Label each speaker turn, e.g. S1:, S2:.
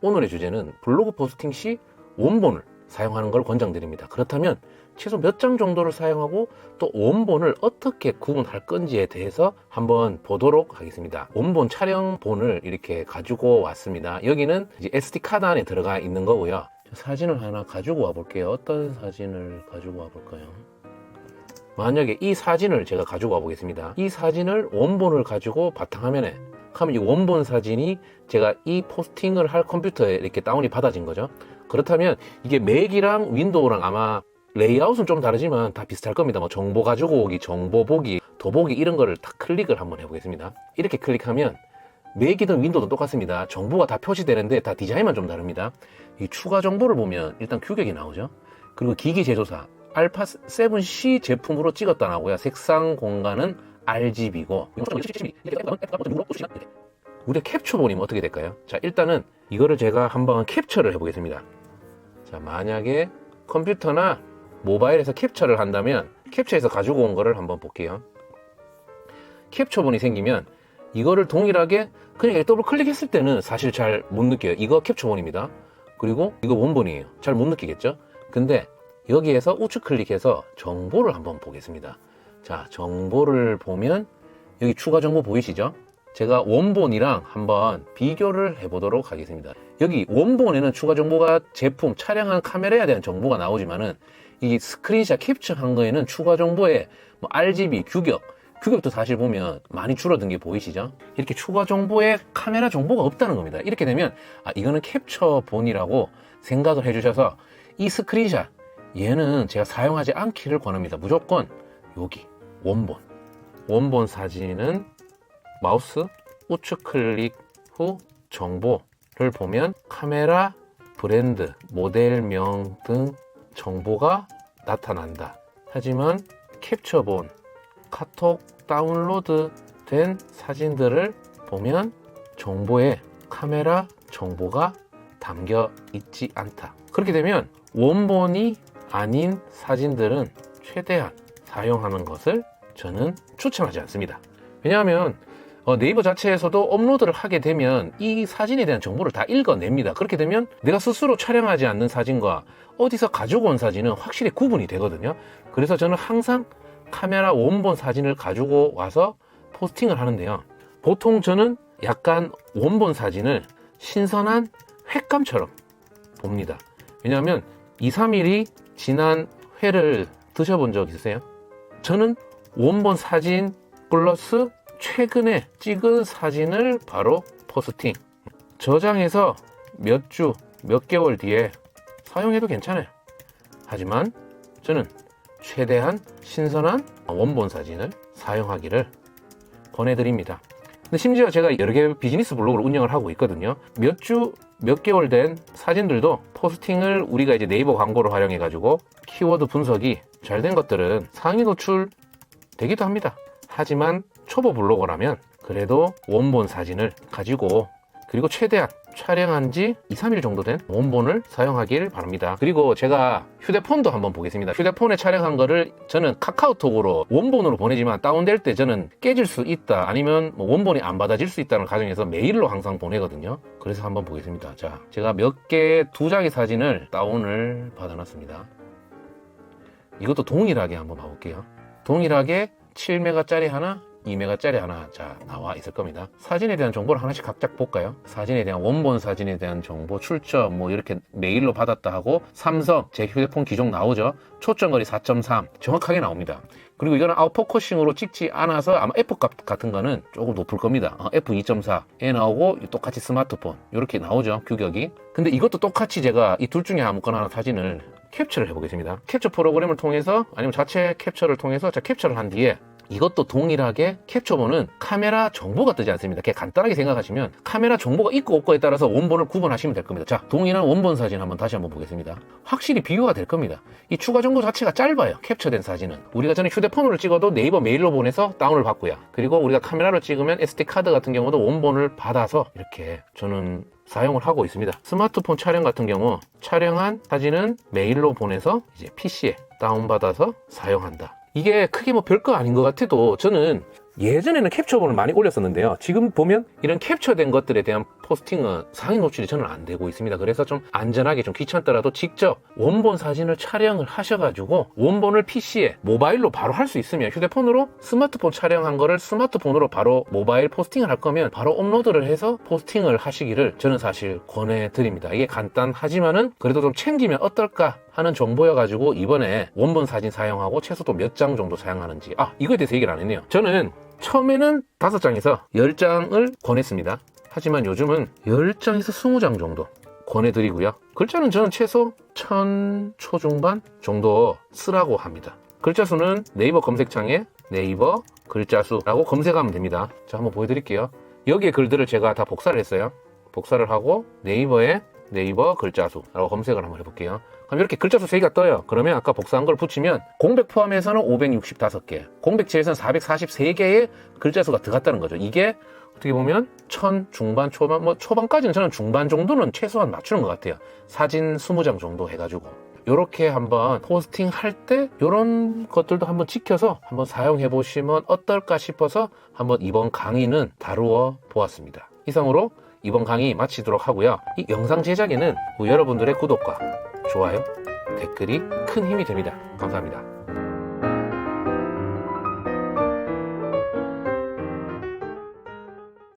S1: 오늘의 주제는 블로그 포스팅 시 원본을 사용하는 걸 권장드립니다. 그렇다면 최소 몇 장 정도를 사용하고 또 원본을 어떻게 구분할 건지에 대해서 한번 보도록 하겠습니다. 원본 촬영본을 이렇게 가지고 왔습니다. 여기는 이제 SD 카드 안에 들어가 있는 거고요. 사진을 하나 가지고 와 볼게요. 어떤 사진을 가지고 와 볼까요? 만약에 이 사진을 제가 가지고 와 보겠습니다. 이 사진을 원본을 가지고 바탕화면에 하면 이 원본 사진이 제가 이 포스팅을 할 컴퓨터에 이렇게 다운이 받아진 거죠. 그렇다면 이게 맥이랑 윈도우랑 아마 레이아웃은 좀 다르지만 다 비슷할 겁니다. 뭐 정보 가지고 오기, 정보 보기, 더보기 이런 거를 다 클릭을 한번 해보겠습니다. 이렇게 클릭하면 맥이든 윈도우도 똑같습니다. 정보가 다 표시되는데 다 디자인만 좀 다릅니다. 이 추가 정보를 보면 일단 규격이 나오죠. 그리고 기기 제조사 알파 7C 제품으로 찍었다 나오고요. 색상 공간은 RGB고 우리가 캡처본이면 어떻게 될까요? 자 일단은 이거를 제가 한번 캡처를 해보겠습니다. 자 만약에 컴퓨터나 모바일에서 캡처를 한다면 캡처해서 가지고 온 거를 한번 볼게요. 캡처본이 생기면 이거를 동일하게 그냥 더블 클릭했을 때는 사실 잘 못 느껴요. 이거 캡처본입니다. 그리고 이거 원본이에요. 잘 못 느끼겠죠? 근데 여기에서 우측 클릭해서 정보를 한번 보겠습니다. 자, 정보를 보면 여기 추가 정보 보이시죠? 제가 원본이랑 한번 비교를 해보도록 하겠습니다. 여기 원본에는 추가 정보가 제품, 촬영한 카메라에 대한 정보가 나오지만은 이 스크린샷 캡처한 거에는 추가 정보에 뭐 RGB, 규격, 규격도 사실 보면 많이 줄어든 게 보이시죠? 이렇게 추가 정보에 카메라 정보가 없다는 겁니다. 이렇게 되면 아 이거는 캡처본이라고 생각을 해주셔서 이 스크린샷 얘는 제가 사용하지 않기를 권합니다. 무조건 여기 원본 원본 사진은 마우스 우측 클릭 후 정보를 보면 카메라 브랜드 모델명 등 정보가 나타난다. 하지만 캡처본 카톡 다운로드 된 사진들을 보면 정보에 카메라 정보가 담겨 있지 않다. 그렇게 되면 원본이 아닌 사진들은 최대한 사용하는 것을 저는 추천하지 않습니다. 왜냐하면 어, 네이버 자체에서도 업로드를 하게 되면 이 사진에 대한 정보를 다 읽어냅니다. 그렇게 되면 내가 스스로 촬영하지 않는 사진과 어디서 가지고 온 사진은 확실히 구분이 되거든요. 그래서 저는 항상 카메라 원본 사진을 가지고 와서 포스팅을 하는데요. 보통 저는 약간 원본 사진을 신선한 횟감처럼 봅니다. 왜냐하면 2, 3일이 지난 회를 드셔본 적 있으세요? 저는 원본 사진 플러스 최근에 찍은 사진을 바로 포스팅. 저장해서 몇 주, 몇 개월 뒤에 사용해도 괜찮아요. 하지만 저는 최대한 신선한 원본 사진을 사용하기를 권해드립니다. 근데 심지어 제가 여러 개의 비즈니스 블로그를 운영을 하고 있거든요. 몇 주, 몇 개월 된 사진들도 포스팅을 우리가 이제 네이버 광고를 활용해가지고 키워드 분석이 잘 된 것들은 상위 노출 되기도 합니다. 하지만 초보 블로거라면 그래도 원본 사진을 가지고 그리고 최대한 촬영한 지 2, 3일 정도 된 원본을 사용하길 바랍니다. 그리고 제가 휴대폰도 한번 보겠습니다. 휴대폰에 촬영한 거를 저는 카카오톡으로 원본으로 보내지만 다운될 때 저는 깨질 수 있다 아니면 뭐 원본이 안 받아질 수 있다는 가정에서 메일로 항상 보내거든요. 그래서 한번 보겠습니다. 자, 제가 몇 개 두 장의 사진을 다운을 받아놨습니다. 이것도 동일하게 한번 봐볼게요. 동일하게 7메가짜리 하나, 2메가짜리 하나 자 나와 있을 겁니다. 사진에 대한 정보를 하나씩 각자 볼까요? 사진에 대한 원본 사진에 대한 정보, 출처 뭐 이렇게 메일로 받았다 하고 삼성 제 휴대폰 기종 나오죠. 초점거리 4.3 정확하게 나옵니다. 그리고 이거는 아웃포커싱으로 찍지 않아서 아마 F 값 같은 거는 조금 높을 겁니다. 어, F 2.4에 나오고 똑같이 스마트폰 이렇게 나오죠 규격이. 근데 이것도 똑같이 제가 이 둘 중에 아무거나 하나 사진을 캡처를 해보겠습니다. 캡처 프로그램을 통해서 아니면 자체 캡처를 통해서 자 캡처를 한 뒤에 이것도 동일하게 캡처본은 카메라 정보가 뜨지 않습니다. 그냥 간단하게 생각하시면 카메라 정보가 있고 없고에 따라서 원본을 구분하시면 될 겁니다. 자, 동일한 원본 사진 한번 다시 한번 보겠습니다. 확실히 비교가 될 겁니다. 이 추가 정보 자체가 짧아요. 캡처된 사진은. 우리가 전에 휴대폰으로 찍어도 네이버 메일로 보내서 다운을 받고요. 그리고 우리가 카메라로 찍으면 SD 카드 같은 경우도 원본을 받아서 이렇게 저는 사용을 하고 있습니다. 스마트폰 촬영 같은 경우 촬영한 사진은 메일로 보내서 이제 PC에 다운받아서 사용한다. 이게 크게 뭐 별거 아닌 것 같아도 저는 예전에는 캡처본을 많이 올렸었는데요. 지금 보면 이런 캡처된 것들에 대한 포스팅은 상위 노출이 저는 안 되고 있습니다. 그래서 좀 안전하게 좀 귀찮더라도 직접 원본 사진을 촬영을 하셔가지고 원본을 PC에 모바일로 바로 할 수 있으면 휴대폰으로 스마트폰 촬영한 거를 스마트폰으로 바로 모바일 포스팅을 할 거면 바로 업로드를 해서 포스팅을 하시기를 저는 사실 권해드립니다. 이게 간단하지만은 그래도 좀 챙기면 어떨까 하는 정보여가지고 이번에 원본 사진 사용하고 최소 또 몇 장 정도 사용하는지 아 이거에 대해서 얘기를 안 했네요. 저는 처음에는 다섯 장에서 열 장을 권했습니다. 하지만 요즘은 10장에서 20장 정도 권해드리고요. 글자는 저는 최소 1000 초중반 정도 쓰라고 합니다. 글자 수는 네이버 검색창에 네이버 글자 수라고 검색하면 됩니다. 자, 한번 보여드릴게요. 여기에 글들을 제가 다 복사를 했어요. 복사를 하고 네이버에 네이버 글자 수라고 검색을 한번 해볼게요. 그럼 이렇게 글자 수 3개가 떠요. 그러면 아까 복사한 걸 붙이면 공백 포함해서는 565개, 공백치에서는 443개의 글자 수가 들어갔다는 거죠. 이게 어떻게 보면 천 중반 초반 뭐 초반까지는 저는 중반 정도는 최소한 맞추는 것 같아요. 사진 20장 정도 해가지고 이렇게 한번 포스팅 할 때 이런 것들도 한번 지켜서 한번 사용해 보시면 어떨까 싶어서 한번 이번 강의는 다루어 보았습니다. 이상으로 이번 강의 마치도록 하고요. 이 영상 제작에는 뭐 여러분들의 구독과 좋아요, 댓글이 큰 힘이 됩니다. 감사합니다.